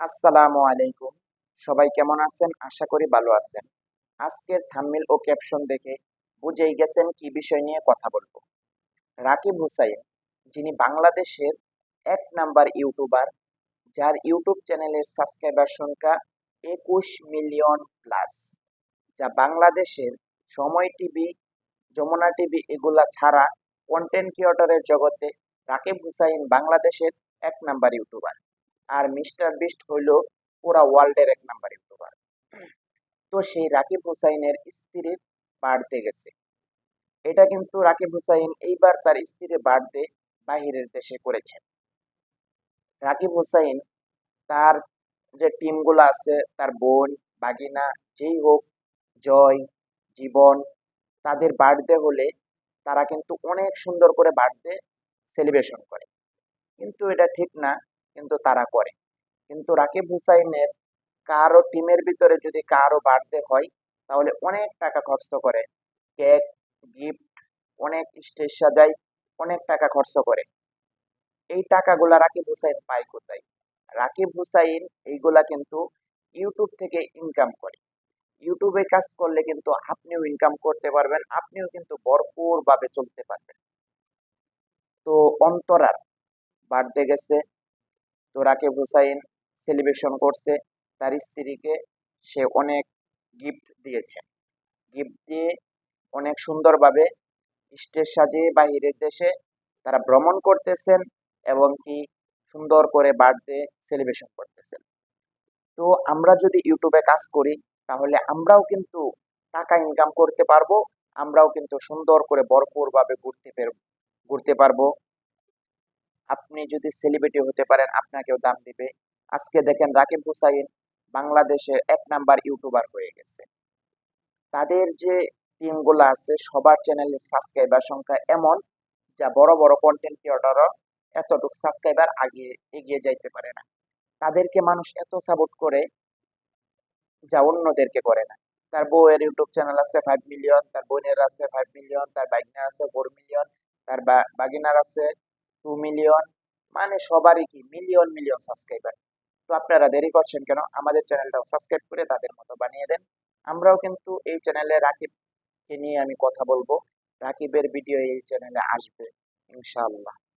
আসসালামু আলাইকুম। সবাই কেমন আছেন? আশা করি ভালো আছেন। আজকের থাম্বনেল ও ক্যাপশন দেখে বুঝেই গেছেন কি বিষয় নিয়ে কথা বলব। রাকিব হুসাইন, যিনি বাংলাদেশের এক নাম্বার ইউটিউবার, যার ইউটিউব চ্যানেলের সাবস্ক্রাইবার সংখ্যা একুশ মিলিয়ন প্লাস যা বাংলাদেশের সময় টিভি, যমুনা টিভি এগুলা ছাড়া কন্টেন্ট ক্রিয়েটরের জগতে রাকিব হুসাইন বাংলাদেশের এক নাম্বার ইউটিউবার। মিস্টার বিস্ট হইল পুরা ওয়ার্ল্ডের এক নাম্বার ইউটিউবার তো সেই রাকিব হুসাইনের স্ত্রীর বাড়তে গেছে। এটা কিন্তু রাকিব হুসাইন এইবার তার স্ত্রীর বার্থডে বাহিরের দেশে করেছেন। রাকিব হুসাইন তার যে টিমগুলো আছে, তার বোন, বাগিনা, যেই হোক, জয়, জীবন, তাদের বার্থডে হলে তারা কিন্তু অনেক সুন্দর করে বার্থডে সেলিব্রেশন করে। কিন্তু এটা ঠিক না। কিন্তু তারা করে। কিন্তু রাকিব হুসাইনের কারও টিমের ভিতরে যদি কারও বাড়তে হয়, তাহলে অনেক টাকা খরচ করে। কেক, গিফট, অনেক স্টেজ সাজায়, অনেক টাকা খরচ করে। এই টাকাগুলা রাকিব হুসাইন পায় কোথায়? রাকিব হুসাইন এইগুলা কিন্তু ইউটিউব থেকে ইনকাম করে। ইউটিউবে কাজ করলে কিন্তু আপনিও ইনকাম করতে পারবেন, আপনিও কিন্তু ভরপুর ভাবে চলতে পারবেন। তো অন্তরার বাড়তে গেছে তো রাকিব হুসাইন সেলিব্রেশন করছে। তার স্ত্রীকে সে অনেক গিফট দিয়েছে। গিফট দিয়ে অনেক সুন্দরভাবে স্টেজ সাজিয়ে বাহিরের দেশে তারা ভ্রমণ করতেছেন এবং কি সুন্দর করে বার্থডে সেলিব্রেশন করতেছেন। তো আমরা যদি ইউটিউবে কাজ করি, তাহলে আমরাও কিন্তু টাকা ইনকাম করতে পারব, আমরাও কিন্তু সুন্দর করে ভরপুরভাবে ঘুরতে ঘুরতে পারব। আপনি যদি সেলিব্রিটি হতে পারেন, আপনাকেও দাম দিবে। আজকে দেখেন রাকিব হুসাইন বাংলাদেশের এক নাম্বার ইউটিউবার হয়ে গেছে। তাদের যে টিমগুলো আছে, সবার চ্যানেলের সাবস্ক্রাইবার সংখ্যা এমন যা বড় বড় কন্টেন্ট ক্রিয়েটরও এতটুকু সাবস্ক্রাইবার আগে এগিয়ে যাইতে পারে না। তাদেরকে মানুষ এত সাপোর্ট করে যা অন্যদেরকে করে না। তার বউয়ের ইউটিউব চ্যানেল আছে ফাইভ মিলিয়ন তার বোনের আছে ফাইভ মিলিয়ন তার বাইগনার আছে ফোর মিলিয়ন তার বাগিনার আছে টু মিলিয়ন মানে সবারই কি মিলিয়ন মিলিয়ন সাবস্ক্রাইবার তো আপনারা দেরি করছেন কেন? আমাদের চ্যানেলটাও সাবস্ক্রাইব করে তাদের মতো বানিয়ে দেন। আমরাও কিন্তু এই চ্যানেলে রাকিবকে নিয়ে আমি কথা বলব। রাকিবের ভিডিও এই চ্যানেলে আসবে, ইনশাআল্লাহ।